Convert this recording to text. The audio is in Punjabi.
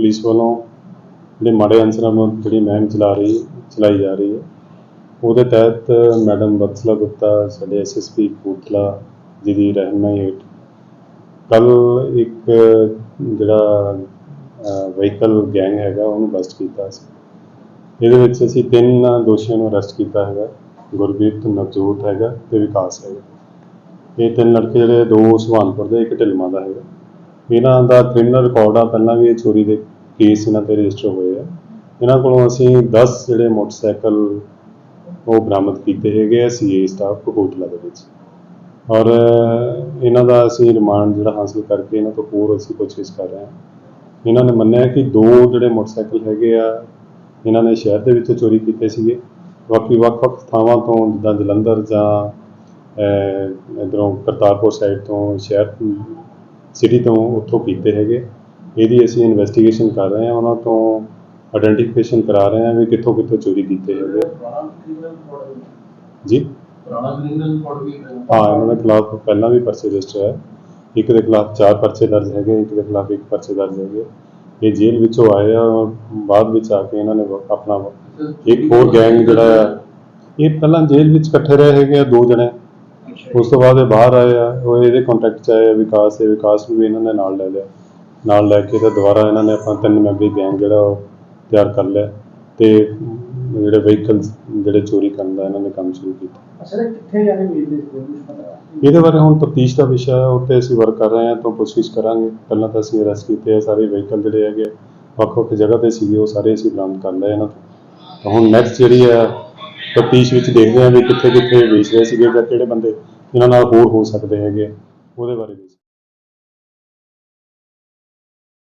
ਪੁਲਿਸ ਵੱਲੋਂ ਜਿਹੜੇ ਮਾੜੇ ਅਨਸਰਾਂ ਨੂੰ ਜਿਹੜੀ ਮਹਿਮ ਚਲਾ ਰਹੀ, ਚਲਾਈ ਜਾ ਰਹੀ ਹੈ। ਉਹਦੇ ਤਹਿਤ ਮੈਡਮ ਬਤਸਲਾ ਗੁਪਤਾ, ਸਾਡੇ ਐਸਐਸਪੀ ਕਪੂਰਥਲਾ ਜੀ ਦੀ ਰਹਿਨਮਾਈ ਹੇਠ ਕੱਲ ਇੱਕ ਜਿਹੜਾ ਵਹੀਕਲ ਗੈਂਗ ਹੈਗਾ, ਉਹਨੂੰ ਬਸਟ ਕੀਤਾ ਸੀ। ਇਹਦੇ ਵਿੱਚ ਅਸੀਂ ਤਿੰਨ ਦੋਸ਼ੀਆਂ ਨੂੰ ਅਰੈਸਟ ਕੀਤਾ ਹੈਗਾ, ਗੁਰਬੀਰ, ਨਵਜੋਤ ਹੈਗਾ ਤੇ ਵਿਕਾਸ ਹੈਗਾ। ਇਹ ਤਿੰਨ ਲੜਕੇ ਜਿਹੜੇ ਦੋ ਸੁਹਾਨਪੁਰ ਦੇ, ਇੱਕ ਢਿਲਮਾ ਦਾ ਹੈਗਾ। ਇਹਨਾਂ ਦਾ ਕ੍ਰਿਮੀਨਲ ਰਿਕਾਰਡ ਆ, ਪਹਿਲਾਂ ਵੀ ਇਹ ਚੋਰੀ ਦੇ ਕੇਸ ਇਹਨਾਂ ਤੇ ਰਜਿਸਟਰ ਹੋਏ ਆ। ਇਹਨਾਂ ਕੋਲੋਂ ਅਸੀਂ 10 ਜਿਹੜੇ ਮੋਟਰਸਾਈਕਲ ਉਹ ਬਰਾਮਦ ਕੀਤੇ ਹੈਗੇ ਆ ਸੀਏ ਸਟਾਫ ਕਪੂਰਥਲਾ ਦੇ ਵਿੱਚ। ਔਰ ਇਹਨਾਂ ਦਾ ਅਸੀਂ ਰਿਮਾਂਡ ਜਿਹੜਾ ਹਾਸਲ ਕਰਕੇ ਇਹਨਾਂ ਤੋਂ ਹੋਰ ਅਸੀਂ ਪੁੱਛਗਿੱਛ ਕਰ ਰਹੇ ਹਾਂ। ਇਹਨਾਂ ਨੇ ਮੰਨਿਆ ਕਿ ਦੋ ਜਿਹੜੇ ਮੋਟਰਸਾਈਕਲ ਹੈਗੇ ਆ, ਇਹਨਾਂ ਨੇ ਸ਼ਹਿਰ ਦੇ ਵਿੱਚੋਂ ਚੋਰੀ ਕੀਤੇ ਸੀਗੇ। ਬਾਕੀ ਵੱਖ-ਵੱਖ ਥਾਵਾਂ ਤੋਂ, ਜਿੱਦਾਂ ਜਲੰਧਰ ਜਾਂ ਇਧਰੋਂ ਕਰਤਾਰਪੁਰ ਸਾਈਡ ਤੋਂ ਸ਼ਹਿਰ ਸਿਟੀ ਤੋਂ ਉੱਥੋਂ ਕੀਤੇ ਹੈਗੇ। ਇਹਦੀ ਅਸੀਂ ਇਨਵੈਸਟੀਗੇਸ਼ਨ ਕਰ ਰਹੇ ਹਾਂ ਉਹਨਾਂ ਤੋਂ ਆਇਡੈਂਟੀਫਿਕੇਸ਼ਨ ਕਰਾ ਰਹੇ ਹਾਂ ਵੀ ਕਿੱਥੋਂ ਕਿੱਥੋਂ ਚੋਰੀ ਕੀਤੇ ਹੈਗੇ। ਜੀ? ਪੁਰਾਣਾ ਕ੍ਰਿਮੀਨਲ ਰਿਕਾਰਡ ਵੀ ਹੈ। ਇਹਨਾਂ ਦੇ ਖਿਲਾਫ ਪਹਿਲਾਂ ਵੀ ਪਰਚੇ ਰਜਿਸਟਰ ਹੈ ਇੱਕ ਦੇ ਖਿਲਾਫ ਚਾਰ ਪਰਚੇ ਦਰਜ ਹੈਗੇ ਇੱਕ ਦੇ ਖਿਲਾਫ ਇੱਕ ਪਰਚੇ ਦਰਜ ਹੈਗੇ। ਇਹ ਜੇਲ੍ਹ ਵਿੱਚੋਂ ਆਏ ਆ ਬਾਅਦ ਵਿੱਚ ਆ ਕੇ ਇਹਨਾਂ ਨੇ ਆਪਣਾ ਇੱਕ ਹੋਰ ਗੈਂਗ ਜਿਹੜਾ ਇਹ ਪਹਿਲਾਂ ਜੇਲ੍ਹ ਵਿੱਚ ਇਕੱਠੇ ਰਹੇ ਹੈਗੇ ਆ ਦੋ ਜਣੇ। ਉਸ ਤੋਂ ਬਾਅਦ ਇਹ ਬਾਹਰ ਆਏ ਆ ਉਹ ਇਹਦੇ ਕੰਟੈਕਟ ਚ ਆਏ ਆ ਵਿਕਾਸ ਇਹ ਵਿਕਾਸ ਨੂੰ ਵੀ ਇਹਨਾਂ ਨੇ ਨਾਲ ਲੈ ਲਿਆ। ਨਾਲ ਲੈ ਕੇ ਤੇ ਦੁਬਾਰਾ ਇਹਨਾਂ ਨੇ ਆਪਣਾ ਤਿੰਨ ਮੈਂਬਰੀ ਗੈਂਗ ਜਿਹੜਾ ਉਹ ਤਿਆਰ ਕਰ ਲਿਆ ਤੇ ਜਿਹੜੇ ਵਹੀਕਲਸ ਜਿਹੜੇ ਚੋਰੀ ਕਰਨ ਦਾ ਇਹਨਾਂ ਨੇ ਕੰਮ ਸ਼ੁਰੂ ਕੀਤਾ। ਅਸਲ ਕਿੱਥੇ ਜਾਣੇ ਮਿਲਦੇ ਇਹਦੇ ਬਾਰੇ ਹੁਣ ਤਫਤੀਸ਼ ਦਾ ਵਿਸ਼ਾ ਹੈ ਉੱਤੇ ਅਸੀਂ ਵਰਕ ਕਰ ਰਹੇ ਹਾਂ ਤਾਂ ਕੋਸ਼ਿਸ਼ ਕਰਾਂਗੇ। ਪਹਿਲਾਂ ਤਾਂ ਅਸੀਂ ਅਰੈਸਟ ਕੀਤੇ ਆ ਸਾਰੇ ਵਹੀਕਲ ਜਿਹੜੇ ਹੈਗੇ ਵੱਖ ਵੱਖ ਜਗ੍ਹਾ ਤੇ ਸੀਗੇ ਉਹ ਸਾਰੇ ਅਸੀਂ ਬਰਾਮਦ ਕਰ ਲਏ ਇਹਨਾਂ ਤੋਂ। ਹੁਣ ਨੈਕਸਟ ਜਿਹੜੀ ਹੈ ਤਫਤੀਸ਼ ਵਿੱਚ ਦੇਖਦੇ ਹਾਂ ਵੀ ਕਿੱਥੇ ਕਿੱਥੇ ਵੇਚ ਰਹੇ ਸੀਗੇ ਜਾਂ ਕਿਹੜੇ ਬੰਦੇ। ਇਹਨਾਂ ਨਾਲ ਹੋਰ ਹੋ ਸਕਦੇ ਹੈਗੇ ਉਹਦੇ ਬਾਰੇ ਵੀ